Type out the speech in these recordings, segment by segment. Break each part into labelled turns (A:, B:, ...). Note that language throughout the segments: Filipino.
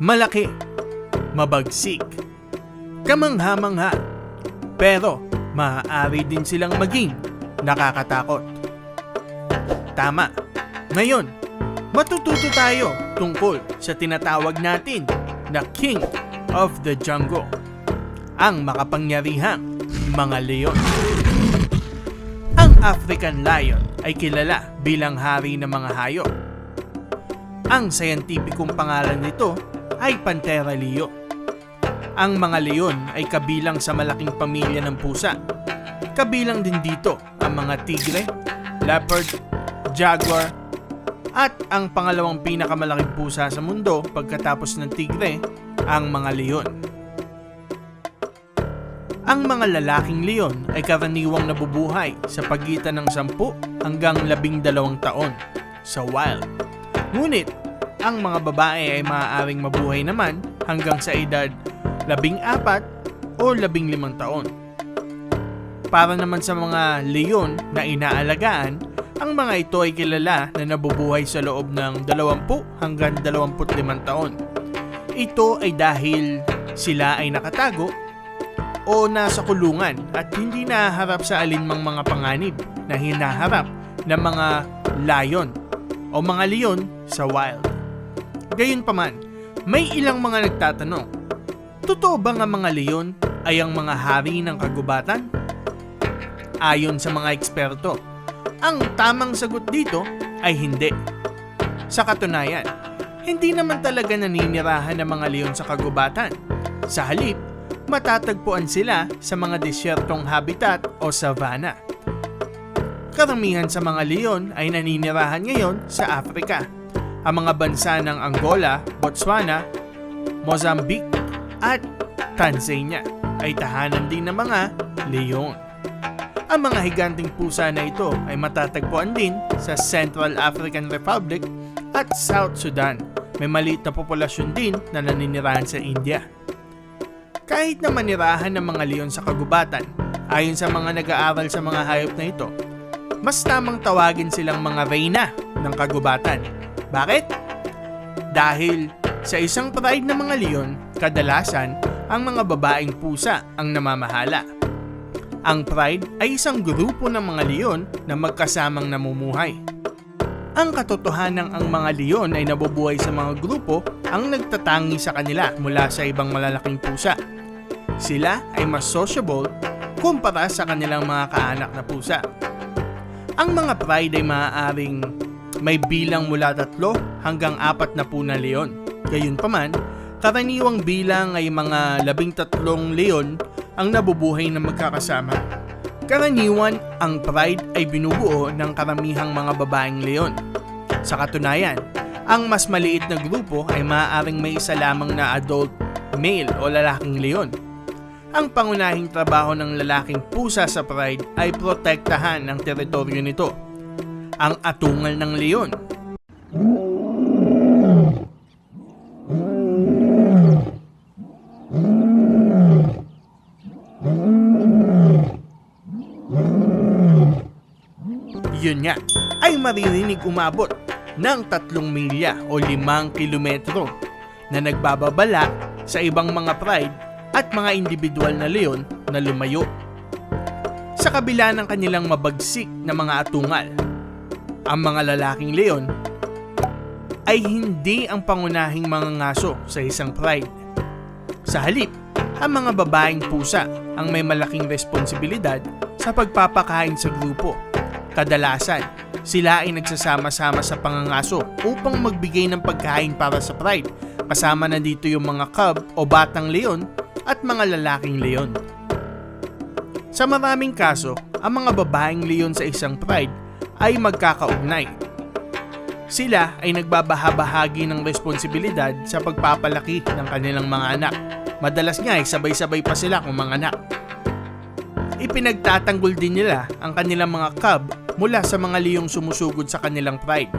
A: malaki, mabagsik, kamangha-mangha, pero maaari din silang maging nakakatakot. Tama. Ngayon, matututo tayo tungkol sa tinatawag natin na King of the Jungle, ang makapangyarihang mga leon. Ang African lion ay kilala bilang hari ng mga hayop. Ang scientificong pangalan nito ay Panthera leo. Ang mga leon ay kabilang sa malaking pamilya ng pusa. Kabilang din dito ang mga tigre, leopard, jaguar, at ang pangalawang pinakamalaking pusa sa mundo pagkatapos ng tigre, ang mga leon. Ang mga lalaking leon ay karaniwang nabubuhay sa pagitan ng 10 hanggang 12 taon sa wild. Ngunit, ang mga babae ay maaaring mabuhay naman hanggang sa edad 14 o 15 taon. Para naman sa mga leon na inaalagaan, ang mga ito ay kilala na nabubuhay sa loob ng 20 hanggang 25 taon. Ito ay dahil sila ay nakatago o nasa kulungan at hindi nahaharap sa alinmang mga panganib na hinaharap ng mga lion o mga leon sa wild. Gayunpaman, may ilang mga nagtatanong, totoo ba nga mga leon ay ang mga hari ng kagubatan? Ayon sa mga eksperto, ang tamang sagot dito ay hindi. Sa katunayan, hindi naman talaga naninirahan ng mga leon sa kagubatan. Sa halip, matatagpuan sila sa mga desyertong habitat o savanna. Karamihan sa mga leon ay naninirahan ngayon sa Afrika. Ang mga bansa ng Angola, Botswana, Mozambique at Tanzania ay tahanan din ng mga leon. Ang mga higanting pusa na ito ay matatagpuan din sa Central African Republic at South Sudan. May maliit na populasyon din na naninirahan sa India. Kahit na manirahan ng mga leon sa kagubatan, ayon sa mga nag-aaral sa mga hayop na ito, mas tamang tawagin silang mga reyna ng kagubatan. Bakit? Dahil sa isang pride ng mga leon, kadalasan ang mga babaeng pusa ang namamahala. Ang pride ay isang grupo ng mga leon na magkasamang namumuhay. Ang katotohanan ang mga leon ay nabubuhay sa mga grupo ang nagtatangi sa kanila mula sa ibang malalaking pusa. Sila ay mas sociable kumpara sa kanilang mga kaanak na pusa. Ang mga pride ay maaaring may bilang mula tatlo hanggang apat na po na leon. Gayunpaman, karaniwang bilang ay mga labing tatlong leon ang nabubuhay na magkakasama. Karaniwan, ang pride ay binubuo ng karamihang mga babaeng leon. Sa katunayan, ang mas maliit na grupo ay maaaring may isa lamang na adult male o lalaking leon. Ang pangunahing trabaho ng lalaking pusa sa pride ay protektahan ang teritoryo nito. Ang atungal ng leon. Yun nga, ay maririnig umabot ng tatlong milya o limang kilometro na nagbababala sa ibang mga pride at mga individual na leon na lumayo. Sa kabila ng kanilang mabagsik na mga atungal, ang mga lalaking leon ay hindi ang pangunahing mga ngaso sa isang pride. Sa halip, ang mga babaeng pusa ang may malaking responsibilidad sa pagpapakain sa grupo. Kadalasan, sila ay nagsasama-sama sa pangangaso upang magbigay ng pagkain para sa pride. Kasama na dito yung mga cub o batang leon at mga lalaking leon. Sa maraming kaso, ang mga babaeng leon sa isang pride ay magkakaugnay. Sila ay nagbabahabahagi ng responsibilidad sa pagpapalaki ng kanilang mga anak. Madalas nga ay sabay-sabay pa sila kung mga anak. Ipinagtatanggol din nila ang kanilang mga cub mula sa mga leyong sumusugod sa kanilang pride.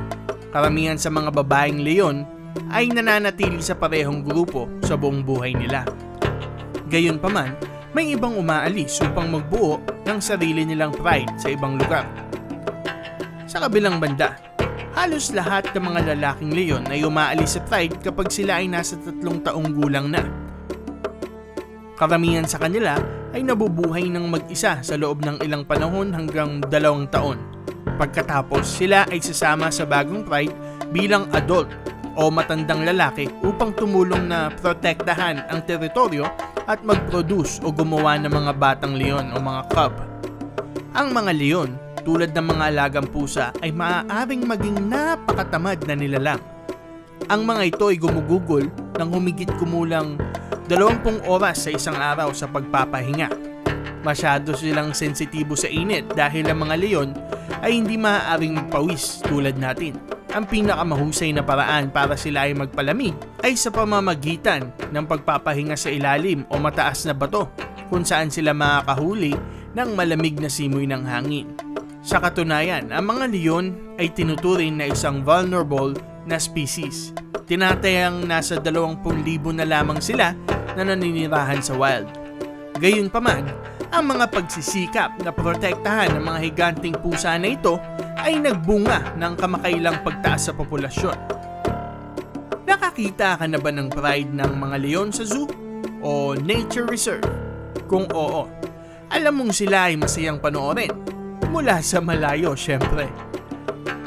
A: Karamihan sa mga babaeng leon ay nananatili sa parehong grupo sa buong buhay nila. Gayunpaman, may ibang umaalis upang magbuo ng sarili nilang pride sa ibang lugar. Sa kabilang banda, Halos lahat ng mga lalaking leon ay umaalis sa pride kapag sila ay nasa tatlong taong gulang na. Karamihan sa kanila ay nabubuhay ng mag-isa sa loob ng ilang panahon hanggang dalawang taon. Pagkatapos sila ay sasama sa bagong pride bilang adult o matandang lalaki upang tumulong na protektahan ang teritoryo at mag-produce o gumawa ng mga batang leon o mga cub. Ang mga leon, tulad ng mga alagang pusa, ay maaaring maging napakatamad na nilalang. Ang mga ito ay gumugugol ng humigit kumulang 20 oras sa isang araw sa pagpapahinga. Masyado silang sensitibo sa init dahil ang mga leon ay hindi maaaring magpawis tulad natin. Ang pinakamahusay na paraan para sila ay magpalamig ay sa pamamagitan ng pagpapahinga sa ilalim o mataas na bato kung saan sila makakahuli ng malamig na simoy ng hangin. Sa katunayan, ang mga leon ay tinuturing na isang vulnerable na species. Tinatayang nasa 20,000 na lamang sila na naninirahan sa wild. Gayunpaman, ang mga pagsisikap na protektahan ng mga higanting pusa na ito ay nagbunga ng kamakailang pagtaas sa populasyon. Nakakita ka na ba ng pride ng mga leon sa zoo o nature reserve? Kung oo, alam mong sila ay masayang panoorin. Mula sa malayo, syempre.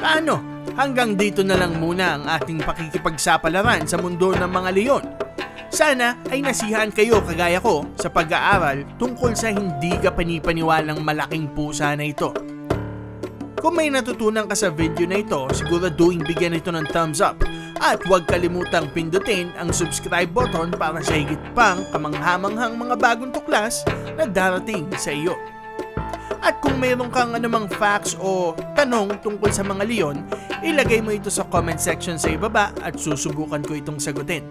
A: Paano? Hanggang dito na lang muna ang ating pakikipagsapalaran sa mundo ng mga leon. Sana ay nasihan kayo kagaya ko sa pag-aaral tungkol sa hindi ka panipaniwalang malaking pusa na ito. Kung may natutunan ka sa video na ito, siguraduhin bigyan ito ng thumbs up at huwag kalimutang pindutin ang subscribe button para sa higit pang kamanghamanghang mga bagong tuklas na darating sa iyo. At kung mayroon kang anumang facts o tanong tungkol sa mga leon, ilagay mo ito sa comment section sa ibaba at susubukan ko itong sagutin.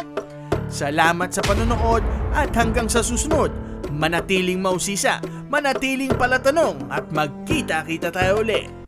A: Salamat sa panonood at hanggang sa susunod, manatiling mausisa, manatiling palatanong at magkita-kita tayo ulit.